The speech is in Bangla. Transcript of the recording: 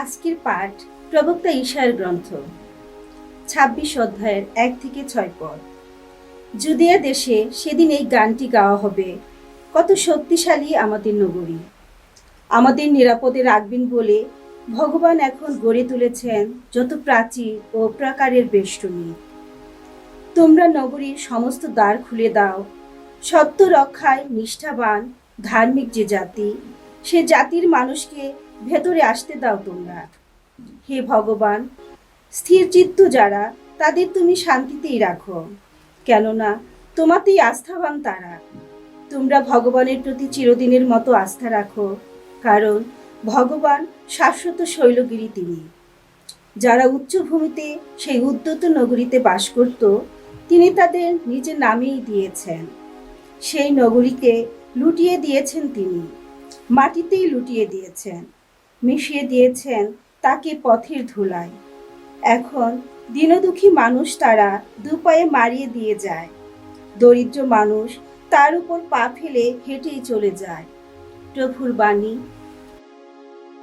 আজকের পাঠ প্রবক্তা ঈশার গ্রন্থ, ছাব্বিশ অধ্যায়ের এক থেকে ছয় পদ। জুদিয়া দেশে সেদিন এই গানটি গাওয়া হবে, কত শক্তিশালী আমাদের নগরী। আমাদের নিরাপদে রাখবেন বলে ভগবান এখন গড়ে তুলেছেন যত প্রাচীর ও প্রাকারের বেষ্টনী। তোমরা নগরীর সমস্ত দ্বার খুলে দাও। সত্য রক্ষায় নিষ্ঠাবান ধার্মিক যে জাতি, সে জাতির মানুষকে ভেতরে আসতে দাও তোমরা। হে ভগবান, স্থির চিত্ত যারা, তাদের তুমি শান্তিতেই রাখো। কেননা, তোমাতেই আস্থাবান তারা। তোমরা ভগবানের প্রতি চিরদিনের মতো আস্থা রাখো, কারণ ভগবান শাশ্বত শৈলগিরি তিনি। যারা উচ্চভূমিতে সেই উদ্যত নগরীতে বাস করত, তিনি তাদের নিজের নামেই দিয়েছেন। সেই নগরীকে লুটিয়ে দিয়েছেন তিনি, মাটিতেই লুটিয়ে দিয়েছেন। মিশিয়ে দিয়েছেন তাকে পথের ধুলায়। এখন দীনদুখী মানুষ তারা দুপায়ে মারিয়ে দিয়ে যায়। দরিদ্র মানুষ তার উপর পা ফেলে হেঁটেই চলে যায়। প্রভুর বাণী